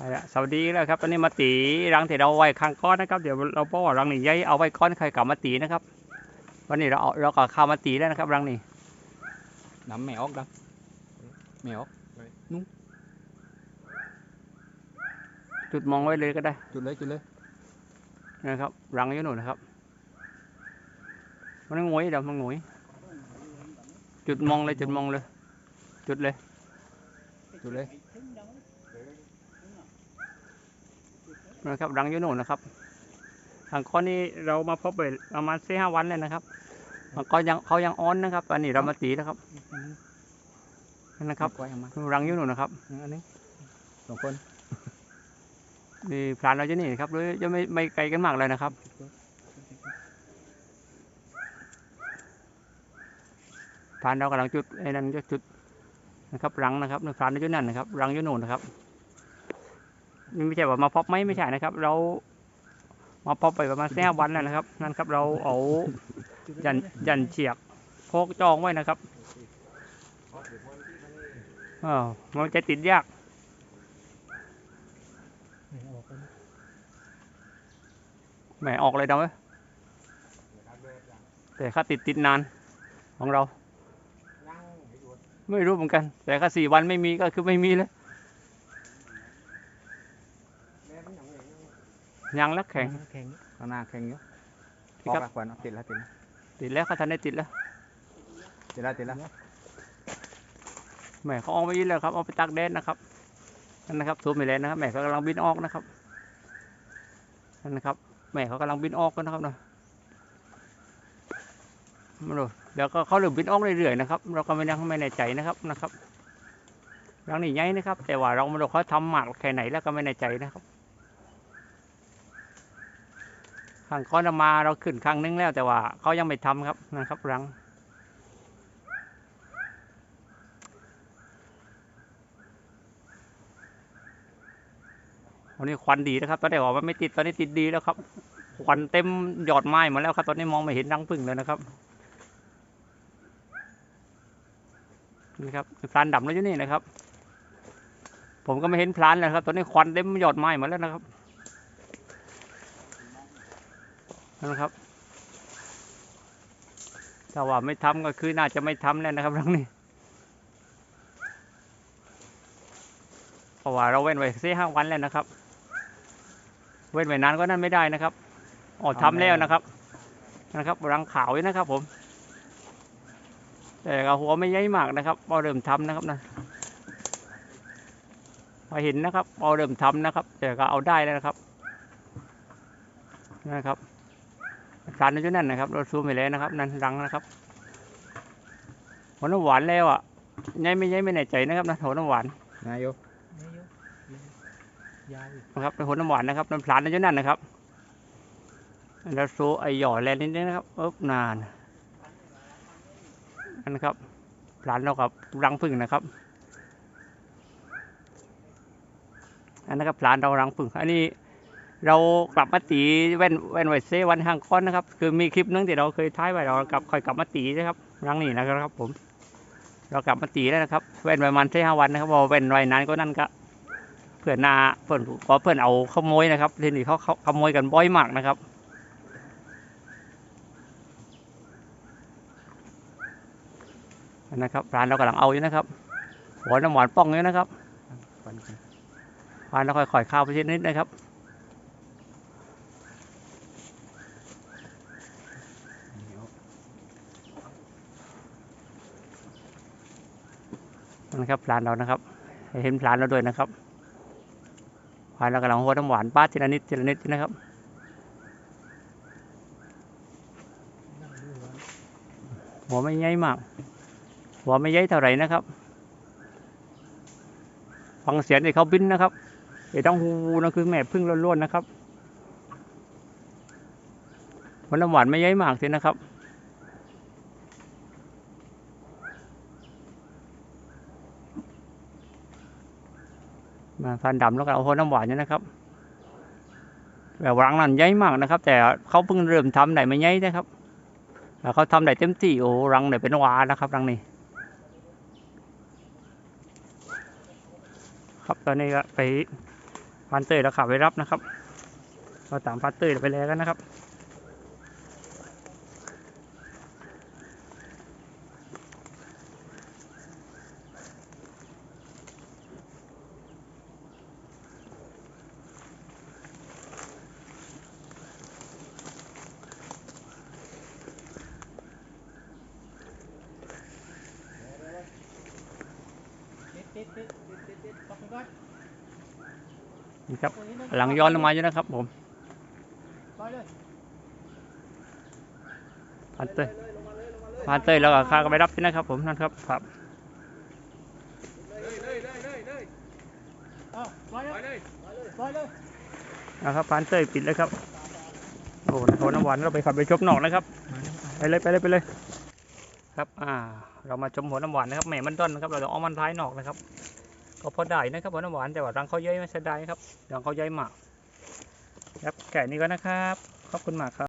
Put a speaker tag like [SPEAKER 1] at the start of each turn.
[SPEAKER 1] เอาละสวัสดีแล้วครับตอนนี้มาตีรังที่เราไว้ข้างก้อนนะครับ เดี๋ยวเราบอกว่ารังนี้ย้ายเอาไว้ก้อนใครกลับมาตีนะครับ วันนี้เราเอาเราก็เข้ามาตีแล้วนะครับ รังนี้
[SPEAKER 2] nắm mẹ ốc đâu mẹ ốc
[SPEAKER 1] จุดมองไว้เลยก็ได้
[SPEAKER 2] chút lấy chút lấy
[SPEAKER 1] นะครับ รังอยู่นู่นนะครับ มันงวยเดี๋ยวมันงวยจุดมองเลยจุดมองเลย จุดเลย
[SPEAKER 2] chút lấy
[SPEAKER 1] นะครับรังอยู่นู่นนะครับทางก้อนนี้เรามาพบไปประมาณสี่ห้าวันแล้วนะครับมันก็ยังเขายังอ้อนนะครับ อันนี้เรามาตีนะครับนะครับ
[SPEAKER 2] quay em ăn
[SPEAKER 1] รังอยู่นู่นนะครับ
[SPEAKER 2] anh ấy đồng quân
[SPEAKER 1] นี่พลานเราจะนี่ครับหรือจะไม่ไม่ไกลกันมากเลยนะครับพลานเรากำลังจุดไอ้นั่นจะจุดนะครับรังนะครับพลานเราอยู่นั่นนะครับ รังอยู่นู่นนะครับนี่ ไม่ใช่ว่ามาพบไหมไม่ใช่นะครับ เรามาพบไปประมาณแค่วันแล้วนะครับ นั่นครับเราเอายันยันเฉียกโคกจองไว้นะครับเออมันจะติดยากแหมออกเลยดำเว้ยแต่ค่าติดติดนานของเรา ไม่รู้เหมือนกัน แต่ค่าสี่วันไม่มีก็คือไม่มีเลย ยังแล้วแข็ง
[SPEAKER 2] con nào khen nhá
[SPEAKER 1] Thì
[SPEAKER 2] Bóp
[SPEAKER 1] cấp-
[SPEAKER 2] ra quần nó tiệt ra tiệt ra
[SPEAKER 1] ติดแล้วเขาทันได้ติดแล้ว
[SPEAKER 2] tiệt ra tiệt ra
[SPEAKER 1] แหมเขาออกไปอีกแล้วครับเอาไปตักแดดนะครับนั่นนะครับซูมไปแล้วนะครับแหมเขากำลังบินออกนะครับนั่นนะครับแหมเขากำลังบินออกกันนะครับนะมาดูเดี๋ยวก็เขาเริ่มบินออกเรื่อยๆนะครับ เราก็ไม่ยังไม่แน่ใจนะครับนะครับรังนี้ใหญ่นะครับ แต่ว่าเราไม่รู้เขาทำหมากแค่ไหนแล้วก็ไม่แน่ใจนะครับ ข้างก้อนมาเราขึ้นครั้งนึงแล้วแต่ว่าเขายังไม่ทำครับนะครับรัง วันนี้ควันดีนะครับ ตอนแรกบอกว่าไม่ติดตอนนี้ติดดีแล้วครับ ควันเต็มยอดไม้หมาแล้วครับ ตอนนี้มองไม่เห็นรังผึ้งเลยนะครับนี่ครับพลานดำแล้วอยู่นี่นะครับ ผมก็ไม่เห็นพลานเลยครับ ตอนนี้ควันเต็มยอดไม้หมาแล้วนะครับ นะครับถ้าว่าไม่ทำก็คือน่าจะไม่ทำแล้วนะครับรังนี้เพราะว่าเราเว้นไว้สี่ห้าวันแล้วนะครับ เว้นไว้นานก็นั่นไม่ได้นะครับอ๋อทำแล้วนะครับ นะครับรังขาวอยู่นะครับ ผม แต่ก็หัวไม่ใหญ่มากนะครับพอเริ่มทำนะครับนะพอเห็นนะครับพอเริ่มทำนะครับ แต่ก็เอาได้แล้วนะครับนะครับ สารอยู่นั่นนะครับ เราซูมไปแล้วนะครับ นั่นรังนะครับหัวน้ำหวานแล้วอะใหญ่ไม่ใหญ่ไม่แน่ใจนะครับนะหัวน้ำหวาน
[SPEAKER 2] này vô
[SPEAKER 1] นะครับเป็นผลน้ำหวานนะครับน้ำพลานอยู่นั่นนะครับแล้วโซไอหย่อแลนนิดนึงนะครับเอ๊บนานอันนะครับพลานเรากับรังผึ่งนะครับ อันนะครับพลานเรารังผึ่ง อันนี้ เรากลับมาตีแว่นแว่นไวเซวันห้างค้อนนะครับ คือมีคลิปนึงที่เราเคยท้ายไว้เรากลับค่อยกลับมาตีนะครับรังนี้นะครับ ผม เรากลับมาตีแล้วนะครับแว่นไว้มันใช่ห้าวันนะครับเพอแว่นไว้นานก็นั่นก็เพื่อนนาเพื่อนขอเพื่อนเอาขโมยนะครับทีนี้เขาเขาขโมยกันบ่อยมากนะครับอันนะครับร้านเรากำลังเอาอยู่นะครับหัวน้ำหวานป้องอยู่นะครับ
[SPEAKER 2] quần kìa.
[SPEAKER 1] ร้านเราค่อยๆเข้าไปทีนิดนะครับ นะครับร้านเรานะครับ เห็นร้านเราด้วยนะครับร้านเรากำลังหัวน้ำหวานป้าทีละนิดทีละนิดนะครับหัวไม่ใหญ่มาก หัวไม่ใหญ่เท่าไหร่นะครับ ฟังเสียงที่เขาบินนะครับไอ้ต้องฮูนั่นคือแม่พึ่งล้วนๆนะครับหัวน้ำหวานไม่ใหญ่มากสินะครับ พันดำแล้วก็เอาหัวน้ำหวานเนี่ยนะครับแบบรังนั้นใหญ่มากนะครับ แต่เขาเพิ่งเริ่มทำได้ไม่ใหญ่นะครับแล้วเขาทำได้เต็มที่โอ้รังเนี่ยเป็นวานะครับรังนี้ ครับตอนนี้ก็ไปพันเตยแล้วขับไปรับนะครับเราตามพันเตยไปแล้วกันนะครับ
[SPEAKER 2] ติดติดติดติดติดติดตกไปก่อ น
[SPEAKER 1] นี่ครับกำลังย้อนลงมาอยู่นะครับผม
[SPEAKER 2] ปล่อยเลย
[SPEAKER 1] พานเตยพานเตยแล้วก็ข้าก็ไปรับที่นะครับ ผมนั่นครับครับ
[SPEAKER 2] เอาปล่อยเลยปล่อยเลย
[SPEAKER 1] นะครับพานเตยปิดเลยครับโอ้โหนครน้ำหวานเราไปขับไปชมนอกนะครับไปเลยไปเลยไปเลย ครับ อ่า เรามาชมหัวน้ำหวานนะครับแหม่มันต้นนะครับ เราจะเอามันท้ายนอกนะครับ ก็พอได้นะครับหวานหวานแต่ว่ารังเขาเย้ยไม่ใช่ได้ครับรังเขาเย้ยมากครับแก่นี้ก็นะครับ ขอบคุณมากครับ